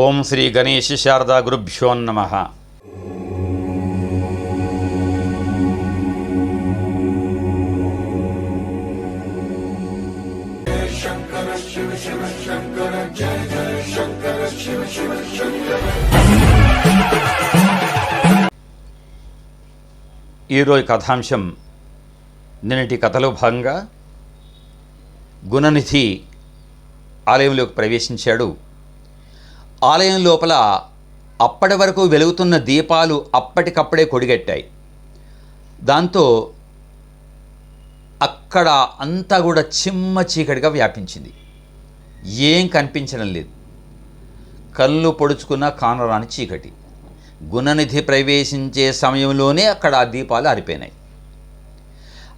ఓం శ్రీ గణేష్ శారదా గురుభ్యో నమ. ఈరోజు కథాంశం నిన్నటి కథలో భాగంగా గుణనిధి ఆలయంలోకి ప్రవేశించాడు ఆలయం లోపల అప్పటి వరకు వెలుగుతున్న దీపాలు అప్పటికప్పుడే కొడిగట్టాయి. దాంతో అక్కడ అంతా కూడా చిమ్మ చీకటిగా వ్యాపించింది. ఏం కనిపించడం లేదు. కళ్ళు పొడుచుకున్న కానరాని చీకటి. గుణనిధి ప్రవేశించే సమయంలోనే అక్కడ ఆ దీపాలు ఆరిపోయినాయి.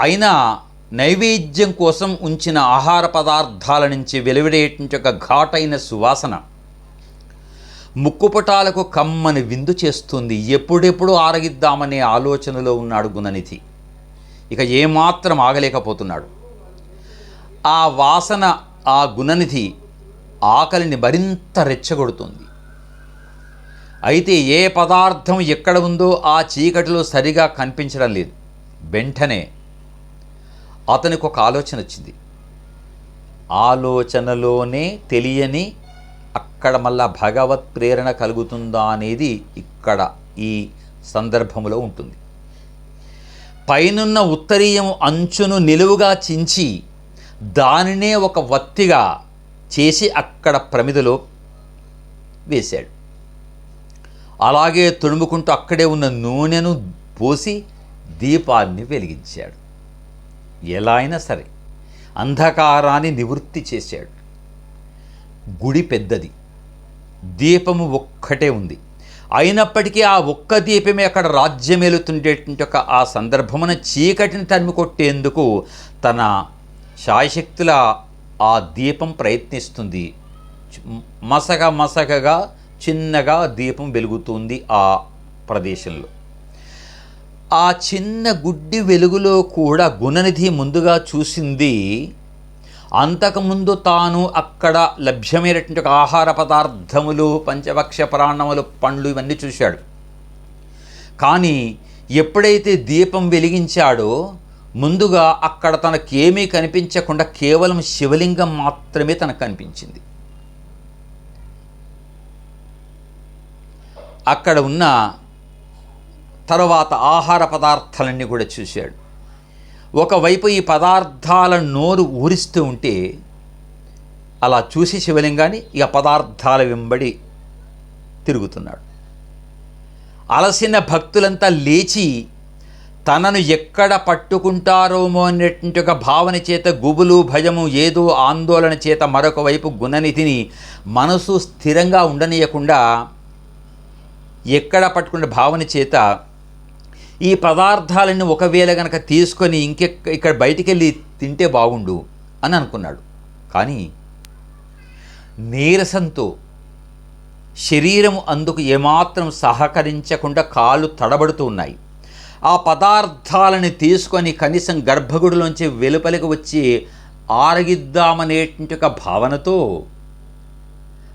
అయినా నైవేద్యం కోసం ఉంచిన ఆహార పదార్థాల నుంచి వెలువడేటువంటి ఒక ఘాటైన సువాసన ముక్కుపుటాలకు కమ్మని విందు చేస్తుంది. ఎప్పుడెప్పుడు ఆరగిద్దామనే ఆలోచనలో ఉన్నాడు గుణనిధి. ఇక ఏమాత్రం ఆగలేకపోతున్నాడు. ఆ వాసన ఆ గుణనిధి ఆకలిని మరింత రెచ్చగొడుతుంది. అయితే ఏ పదార్థం ఎక్కడ ఉందో ఆ చీకటిలో సరిగా కనిపించడం లేదు. వెంటనే అతనికి ఒక ఆలోచన వచ్చింది ఆలోచనలోనే తెలియని అక్కడ మళ్ళా భగవత్ ప్రేరణ కలుగుతుందా అనేది ఇక్కడ ఈ సందర్భంలో ఉంటుంది. పైనున్న ఉత్తరీయం అంచును నిలువుగా చించి దానినే ఒక వత్తిగా చేసి అక్కడ ప్రమిదలో వేశాడు. అలాగే తుడుముకుంటూ అక్కడే ఉన్న నూనెను పోసి దీపాన్ని వెలిగించాడు. ఎలా అయినా సరే అంధకారాన్ని నివృత్తి చేశాడు. గుడి పెద్దది. దీపము ఒక్కటే ఉంది. అయినప్పటికీ ఆ ఒక్క దీపమే అక్కడ రాజ్యమేలుతుండేటువంటి ఒక ఆ సందర్భమున చీకటిని తరిమి కొట్టేందుకు తన శాయశక్తుల ఆ దీపం ప్రయత్నిస్తుంది. మసగ మసకగా చిన్నగా దీపం వెలుగుతుంది ఆ ప్రదేశంలో. ఆ చిన్న గుడ్డి వెలుగులో కూడా గుణనిధి ముందుగా చూసింది అంతకుముందు తాను అక్కడ లభ్యమైనటువంటి ఒక ఆహార పదార్థములు పంచభక్ష ప్రాణములు పండ్లు ఇవన్నీ చూశాడు. కానీ ఎప్పుడైతే దీపం వెలిగించాడో ముందుగా అక్కడ తనకేమీ కనిపించకుండా కేవలం శివలింగం మాత్రమే తనకు కనిపించింది. అక్కడ ఉన్న తర్వాత ఆహార పదార్థాలన్నీ కూడా చూశాడు. ఒకవైపు ఈ పదార్థాల నోరు ఊరిస్తూ ఉంటే అలా చూసి శివలింగాన్ని ఇక పదార్థాల వెంబడి తిరుగుతున్నాడు. అలసిన భక్తులంతా లేచి తనను ఎక్కడ పట్టుకుంటారోమో అనేటువంటి ఒక భావన చేత గుబులు భయము ఏదో ఆందోళన చేత మరొక వైపు గుణనిధిని మనసు స్థిరంగా ఉండనీయకుండా ఎక్కడ పట్టుకునే భావన చేత ఈ పదార్థాలని ఒకవేళ గనక తీసుకొని ఇంకెక్క ఇక్కడ బయటికి వెళ్ళి తింటే బాగుండు అని అనుకున్నాడు. కానీ నీరసంతో శరీరం అందుకు ఏమాత్రం సహకరించకుండా కాళ్ళు తడబడుతూ ఉన్నాయి. ఆ పదార్థాలని తీసుకొని కనీసం గర్భగుడిలోంచి వెలుపలికి వచ్చి ఆరగిద్దామనేటువంటి ఒక భావనతో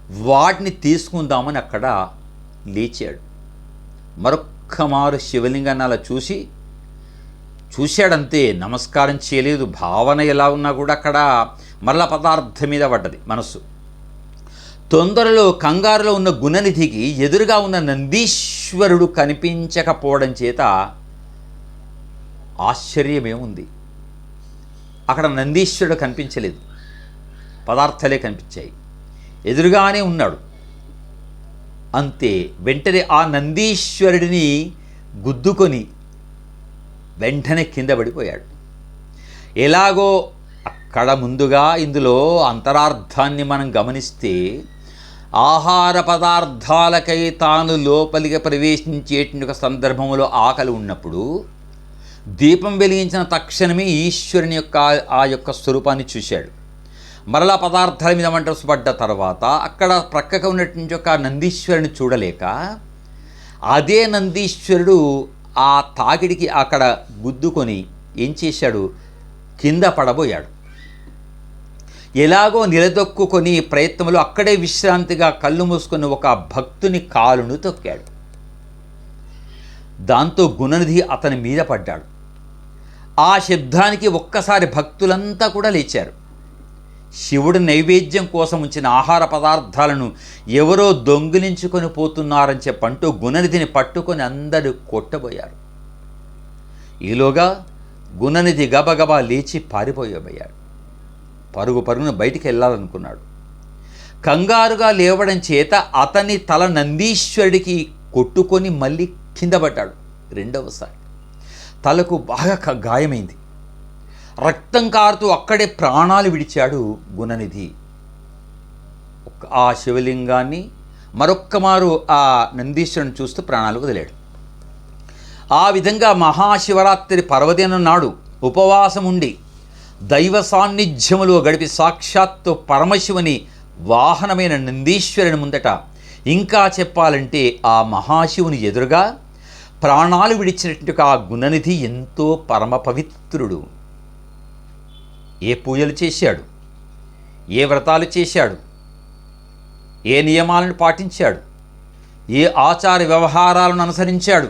వాటిని తీసుకుందామని అక్కడ లేచాడు. మరొక మారు శివలింగాన్ని అలా చూసి చూశాడంతే నమస్కారం చేయలేదు భావన ఎలా ఉన్నా కూడా అక్కడ మరల పదార్థం మీద పడ్డది మనస్సు. తొందరలో కంగారులో ఉన్న గుణనిధికి ఎదురుగా ఉన్న నందీశ్వరుడు కనిపించకపోవడం చేత ఆశ్చర్యమేముంది. అక్కడ నందీశ్వరుడు కనిపించలేదు. పదార్థాలే కనిపించాయి. ఎదురుగానే ఉన్నాడు. అంతే. వెంటనే ఆ నందీశ్వరుడిని గుద్దుకొని వెంటనే కింద పడిపోయాడు. ఎలాగో అక్కడ ముందుగా ఇందులో అంతరార్థాన్ని మనం గమనిస్తే ఆహార పదార్థాలకై తాను లోపలికి ప్రవేశించేటువంటి ఒక సందర్భంలో ఆకలి ఉన్నప్పుడు దీపం వెలిగించిన తక్షణమే ఈశ్వరుని యొక్క ఆ యొక్క స్వరూపాన్ని చూశాడు. మరలా పదార్థాల మీద మంటలు పడ్డ తర్వాత అక్కడ ప్రక్కగా ఉన్నటువంటి ఒక నందీశ్వరుని చూడలేక అదే నందీశ్వరుడు ఆ తాకిడికి అక్కడ గుద్దుకొని ఏం చేశాడు? కింద పడబోయాడు. ఎలాగో నిలదొక్కుని ప్రయత్నంలో అక్కడే విశ్రాంతిగా కళ్ళు మూసుకుని ఒక భక్తుని కాలును తొక్కాడు. దాంతో గుణనిధి అతని మీద పడ్డాడు. ఆ శబ్దానికి ఒక్కసారి భక్తులంతా కూడా లేచారు. శివుడు నైవేద్యం కోసం ఉంచిన ఆహార పదార్థాలను ఎవరో దొంగిలించుకొని పోతున్నారని చెప్పంటూ గుణనిధిని పట్టుకొని అందరూ కొట్టబోయారు. ఈలోగా గుణనిధి గబగబా లేచి పారిపోయబోయాడు. పరుగు పరుగున బయటికి వెళ్ళాలనుకున్నాడు. కంగారుగా లేవడం చేత అతని తల నందీశ్వరుడికి కొట్టుకొని మళ్ళీ కింద పడ్డాడు రెండవసారి. తలకు బాగా గాయమైంది. రక్తం కారుతూ అక్కడే ప్రాణాలు విడిచాడు గుణనిధి. ఆ శివలింగాన్ని మరొక్క మారు ఆ నందీశ్వరుని చూస్తూ ప్రాణాలు వదిలాడు. ఆ విధంగా మహాశివరాత్రి పర్వదినం నాడు ఉపవాసం ఉండి దైవ సాన్నిధ్యములో గడిపి సాక్షాత్తు పరమశివుని వాహనమైన నందీశ్వరుని ముందట ఇంకా చెప్పాలంటే ఆ మహాశివుని ఎదురుగా ప్రాణాలు విడిచినటువంటి ఆ గుణనిధి ఎంతో పరమ పవిత్రుడు. ఏ పూజలు చేశాడు? ఏ వ్రతాలు చేశాడు? ఏ నియమాలను పాటించాడు? ఏ ఆచార వ్యవహారాలను అనుసరించాడు?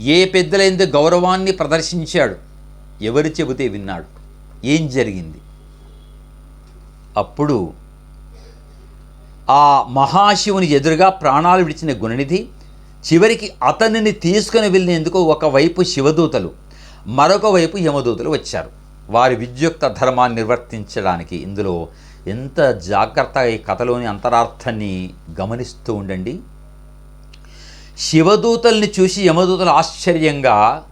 ఏ పెద్దలైంది గౌరవాన్ని ప్రదర్శించాడు? ఎవరు చెబితే విన్నాడు. ఏం జరిగింది? అప్పుడు ఆ మహాశివుని ఎదురుగా ప్రాణాలు విడిచిన గుణనిధి చివరికి అతనిని తీసుకుని వెళ్ళినందుకు ఒకవైపు శివదూతలు మరొక వైపు యమదూతలు వచ్చారు. వారి విద్యుక్త ధర్మాన్ని నిర్వర్తించడానికి ఇందులో ఎంత జాగ్రత్తగా ఈ కథలోని అంతరార్థాన్ని గమనిస్తూ ఉండండి. శివదూతల్ని చూసి యమదూతలు ఆశ్చర్యంగా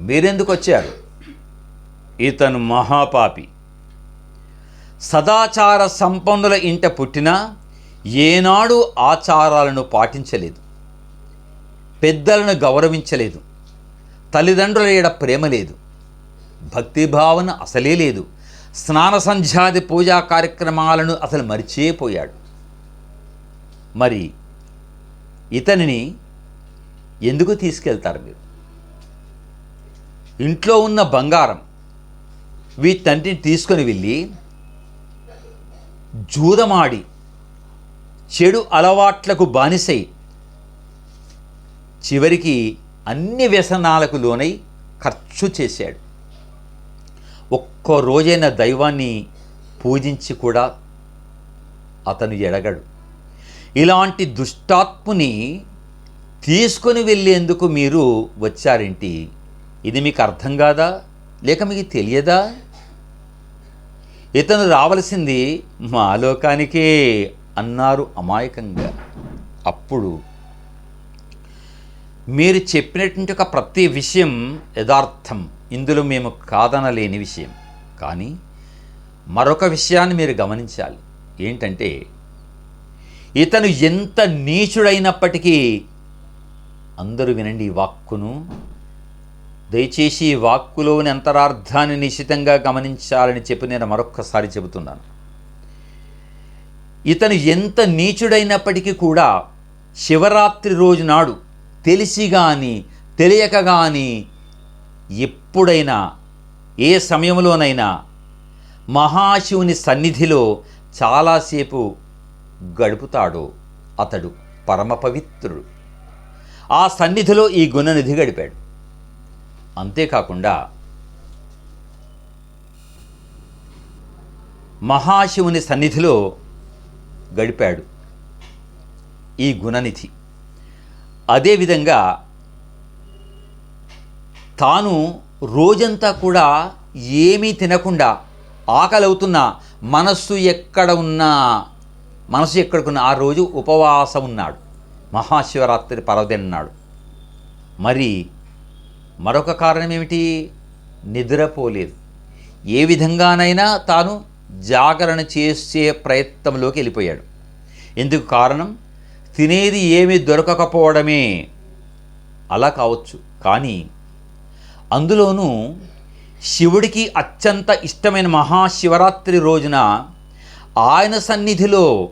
మీరెందుకు వచ్చారు? ఇతను మహాపాపి. సదాచార సంపన్నుల ఇంట పుట్టినా ఏనాడు ఆచారాలను పాటించలేదు. పెద్దలను గౌరవించలేదు. తల్లిదండ్రుల ఏడ ప్రేమ లేదు. భక్తి భావన అసలే లేదు. స్నాన సంధ్యాది పూజా కార్యక్రమాలను అసలు మరిచేపోయాడు మరి ఇతనిని ఎందుకు తీసుకెళ్తారు మీరు? ఇంట్లో ఉన్న బంగారం వీటన్నిటిని తీసుకొని వెళ్ళి జూదమాడి చెడు అలవాట్లకు బానిసై చివరికి అన్ని వ్యసనాలకు లోనై ఖర్చు చేశాడు. ఒక్కో రోజైన దైవాన్ని పూజించి కూడా అతను ఎడగడు ఇలాంటి దుష్టాత్ముని తీసుకొని వెళ్ళేందుకు మీరు వచ్చారేంటి? ఇది మీకు అర్థం కాదా? లేక మీకు తెలియదా? ఇతను రావలసింది మా లోకానికే అన్నారు అమాయకంగా. అప్పుడు మీరు చెప్పినటువంటి ఒక ప్రతి విషయం యథార్థం. ఇందులో మేము కాదనలేని విషయం. కానీ మరొక విషయాన్ని మీరు గమనించాలి. ఏంటంటే ఇతను ఎంత నీచుడైనప్పటికీ అందరూ వినండి ఈ వాక్కును. దయచేసి ఈ వాక్కులోని అంతరార్థాన్ని నిశ్చితంగా గమనించాలని చెప్పి నేను మరొక్కసారి చెబుతున్నాను. ఇతను ఎంత నీచుడైనప్పటికీ కూడా శివరాత్రి రోజు నాడు తెలిసి కానీ తెలియక కానీ ఎప్పుడైనా ఏ సమయంలోనైనా మహాశివుని సన్నిధిలో చాలాసేపు గడుపుతాడో అతడు పరమ పవిత్రుడు. ఆ సన్నిధిలో ఈ గుణనిధి గడిపాడు. అంతేకాకుండా మహాశివుని సన్నిధిలో గడిపాడు ఈ గుణనిధి. అదేవిధంగా తాను రోజంతా కూడా ఏమీ తినకుండా ఆకలవుతున్నా మనస్సు ఎక్కడ ఉన్నా మనసు ఎక్కడికున్న ఆ రోజు ఉపవాసం ఉన్నాడు మహాశివరాత్రి పర్వదిన్నాడు మరి మరొక కారణం ఏమిటి నిద్రపోలేదు. ఏ విధంగానైనా తాను జాగరణ చేసే ప్రయత్నంలోకి వెళ్ళిపోయాడు. ఎందుకు కారణం? తినేది ఏమీ దొరకకపోవడమే. అలా కావచ్చు. కానీ అందులోనూ శివుడికి అత్యంత ఇష్టమైన మహాశివరాత్రి రోజున ఆయన సన్నిధిలో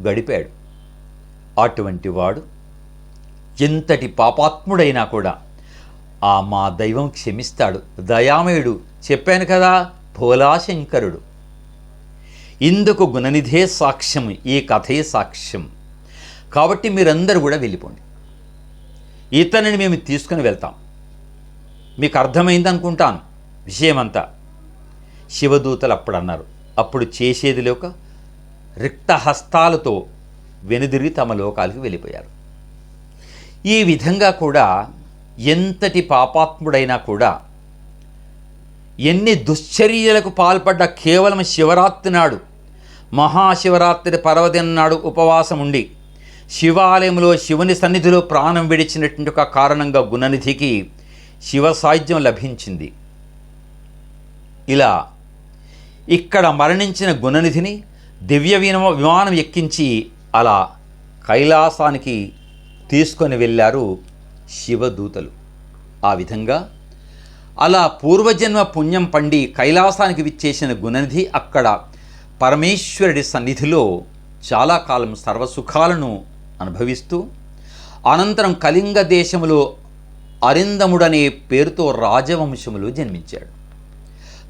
గడిపాడు. అటువంటి వాడు ఎంతటి పాపాత్ముడైనా కూడా ఆ మా దైవం క్షమిస్తాడు. దయామయుడు చెప్పాను కదా భోలాశంకరుడు ఇందుకు గుణనిధే సాక్ష్యం ఈ కథే సాక్ష్యం. కాబట్టి మీరందరూ కూడా వెళ్ళిపోండి. ఇతనిని మేము తీసుకుని వెళ్తాం. మీకు అర్థమైంది అనుకుంటాను విషయమంతా. శివదూతలు అప్పుడు అన్నారు అప్పుడు చేసేది లేక రిక్త హస్తాలతో వెనుదిరిగి తమ లోకాలకు వెళ్ళిపోయారు. ఈ విధంగా కూడా ఎంతటి పాపాత్ముడైనా కూడా ఎన్ని దుశ్చర్యలకు పాల్పడ్డ కేవలం శివరాత్రి నాడు మహాశివరాత్రి పర్వదిన నాడు ఉపవాసం ఉండి శివాలయంలో శివుని సన్నిధిలో ప్రాణం విడిచినటువంటి ఒక కారణంగా గుణనిధికి శివ సాహిత్యం లభించింది. ఇలా ఇక్కడ మరణించిన గుణనిధిని దివ్య వినమ విమానం ఎక్కించి అలా కైలాసానికి తీసుకొని వెళ్ళారు శివదూతలు. ఆ విధంగా అలా పూర్వజన్మ పుణ్యం పండి కైలాసానికి విచ్చేసిన గుణనిధి అక్కడ పరమేశ్వరుడి సన్నిధిలో చాలా కాలం సర్వసుఖాలను అనుభవిస్తూ అనంతరం కళింగ దేశములో అరిందముడనే పేరుతో రాజవంశములు జన్మించాడు.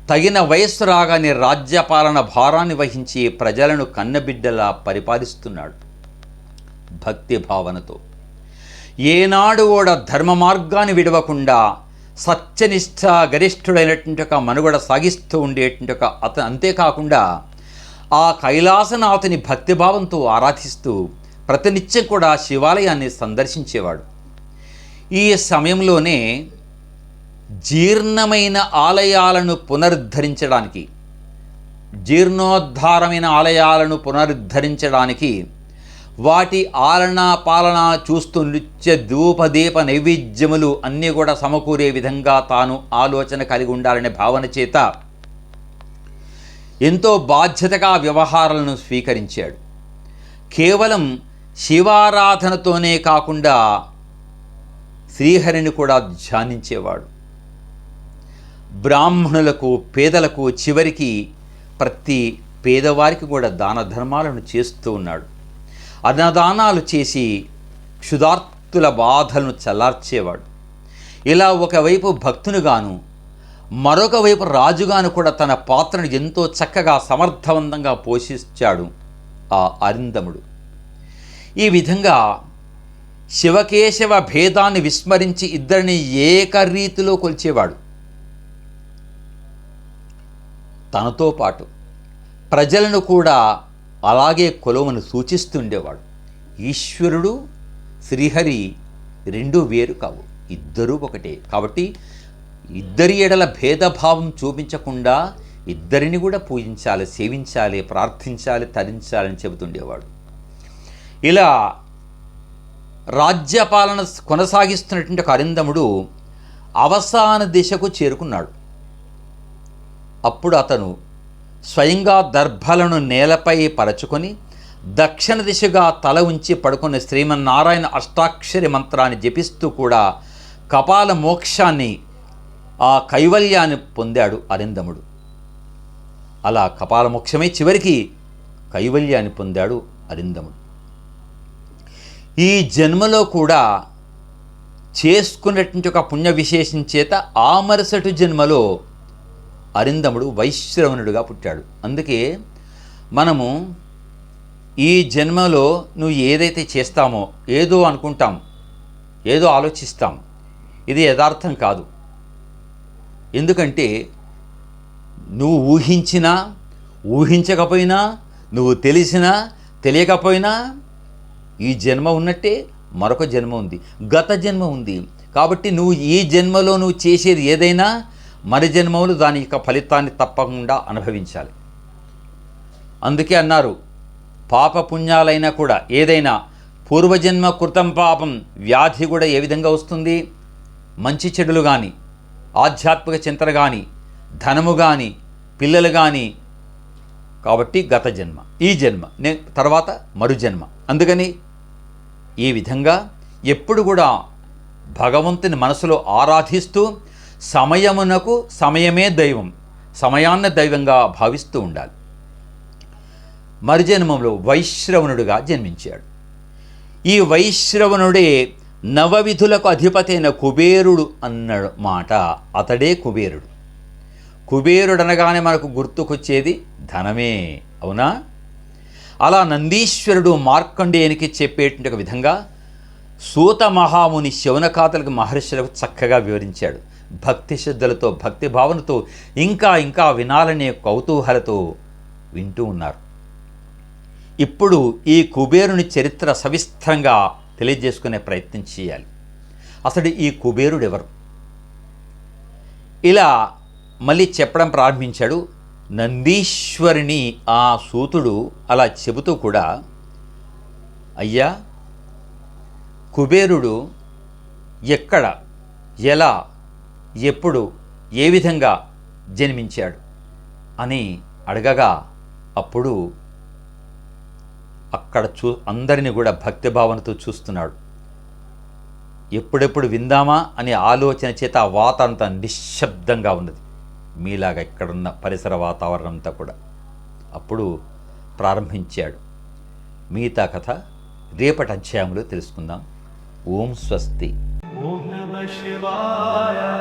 తగిన వయస్సు రాగానే రాజ్యపాలన భారాన్ని వహించి ప్రజలను కన్నబిడ్డలా పరిపాలిస్తున్నాడు. భక్తి భావనతో. ఏనాడు కూడా ధర్మ మార్గాన్ని విడవకుండా సత్యనిష్ట గరిష్ఠుడైనటువంటి ఒక మనుగడ సాగిస్తూ ఉండేటువంటి ఒక అత అంతేకాకుండా ఆ కైలాసనాథుని భక్తిభావంతో ఆరాధిస్తూ ప్రతినిత్యం కూడా శివాలయాన్ని సందర్శించేవాడు. ఈ సమయంలోనే జీర్ణమైన ఆలయాలను పునరుద్ధరించడానికి జీర్ణోద్ధారమైన ఆలయాలను పునరుద్ధరించడానికి వాటి ఆలనా పాలన చూస్తూ నిత్య ధూపదీప నైవేద్యములు అన్నీ కూడా సమకూరే విధంగా తాను ఆలోచన కలిగి ఉండాలనే భావన చేత ఎంతో బాధ్యతగా వ్యవహారాలను స్వీకరించాడు. కేవలం శివారాధనతోనే కాకుండా శ్రీహరిని కూడా ధ్యానించేవాడు. బ్రాహ్మణులకు పేదలకు చివరికి ప్రతి పేదవారికి కూడా దాన ధర్మాలను చేస్తూ ఉన్నాడు. అన్నదానాలు చేసి క్షుధార్తుల బాధలను చల్లార్చేవాడు. ఇలా ఒకవైపు భక్తునుగాను మరొక వైపు రాజుగాను కూడా తన పాత్రను ఎంతో చక్కగా సమర్థవంతంగా పోషించాడు ఆ అరిందముడు ఈ విధంగా శివకేశవ భేదాన్ని విస్మరించి ఇద్దరిని ఏకరీతిలో కొలిచేవాడు. తనతో పాటు ప్రజలను కూడా అలాగే కొలువను సూచిస్తుండేవాడు. ఈశ్వరుడు శ్రీహరి రెండు వేరు కావు ఇద్దరూ ఒకటే. కాబట్టి ఇద్దరి ఎడల భేదభావం చూపించకుండా ఇద్దరిని కూడా పూజించాలి సేవించాలి ప్రార్థించాలి తరించాలని చెబుతుండేవాడు. ఇలా రాజ్యపాలన కొనసాగిస్తున్నటువంటి ఒక అరిందముడు అవసాన దిశకు చేరుకున్నాడు. అప్పుడు అతను స్వయంగా దర్భలను నేలపై పరచుకొని దక్షిణ దిశగా తల ఉంచి పడుకున్న శ్రీమన్నారాయణ అష్టాక్షరి మంత్రాన్ని జపిస్తూ కూడా కపాల మోక్షాన్ని ఆ కైవల్యాన్ని పొందాడు అరిందముడు అలా కపాలమోక్షమే చివరికి కైవల్యాన్ని పొందాడు అరిందముడు ఈ జన్మలో కూడా చేసుకున్నటువంటి ఒక పుణ్య విశేషం చేత ఆ మరుసటి జన్మలో అరిందముడు వైశ్రవణుడుగా పుట్టాడు. అందుకే మనము ఈ జన్మలో నువ్వు ఏదైతే చేస్తామో ఏదో అనుకుంటాం ఏదో ఆలోచిస్తాం ఇది యథార్థం కాదు. ఎందుకంటే నువ్వు ఊహించినా ఊహించకపోయినా నువ్వు తెలిసినా తెలియకపోయినా ఈ జన్మ ఉన్నట్టే మరొక జన్మ ఉంది. గత జన్మ ఉంది. కాబట్టి నువ్వు ఈ జన్మలో నువ్వు చేసేది ఏదైనా మరి జన్మములు దాని యొక్క ఫలితాన్ని తప్పకుండా అనుభవించాలి. అందుకే అన్నారు పాప పుణ్యాలైనా కూడా ఏదైనా పూర్వజన్మ కృతం పాపం వ్యాధి కూడా ఏ విధంగా వస్తుంది? మంచి చెడులు కానీ ఆధ్యాత్మిక చింతన కానీ ధనము కానీ పిల్లలు కానీ కాబట్టి గత జన్మ ఈ జన్మ నే తర్వాత మరు జన్మ అందుకని ఈ విధంగా ఎప్పుడు కూడా భగవంతుని మనసులో ఆరాధిస్తూ సమయమునకు సమయమే దైవం సమయాన్న దైవంగా భావిస్తూ ఉండాలి. మరుజన్మంలో వైశ్రవణుడుగా జన్మించాడు. ఈ వైశ్రవణుడే నవవిధులకు అధిపతైన కుబేరుడు అన్న మాట అతడే కుబేరుడు. కుబేరుడనగానే మనకు గుర్తుకొచ్చేది ధనమే అవునా? అలా నందీశ్వరుడు మార్కండేయునికి చెప్పేటువంటి ఒక విధంగా సూత మహాముని శౌనకాతలకు మహర్షులకు చక్కగా వివరించాడు. భక్తి శ్రద్ధలతో భక్తి భావనతో ఇంకా ఇంకా వినాలనే కౌతూహలతో వింటూ ఉన్నారు. ఇప్పుడు ఈ కుబేరుని చరిత్ర సవిస్తరంగా తెలియజేసుకునే ప్రయత్నం చేయాలి. అసలు ఈ కుబేరుడు ఎవరు ఇలా మళ్ళీ చెప్పడం ప్రారంభించాడు. నందీశ్వరిని ఆ సూతుడు అలా చెబుతూ కూడా అయ్యా కుబేరుడు ఎక్కడ ఎలా ఎప్పుడు ఏ విధంగా జన్మించాడు? అని అడగగా అప్పుడు అక్కడ చూ అందరిని కూడా భక్తిభావనతో చూస్తున్నాడు. ఎప్పుడెప్పుడు విందామా? అనే ఆలోచన చేత ఆ వాతావరణం నిశ్శబ్దంగా ఉన్నది. మీలాగా ఇక్కడున్న పరిసర వాతావరణంతో కూడా. అప్పుడు ప్రారంభించాడు. మిగతా కథ రేపటి అధ్యాయంలో తెలుసుకుందాం. ఓం స్వస్తి. ఓం నమ శివాయ.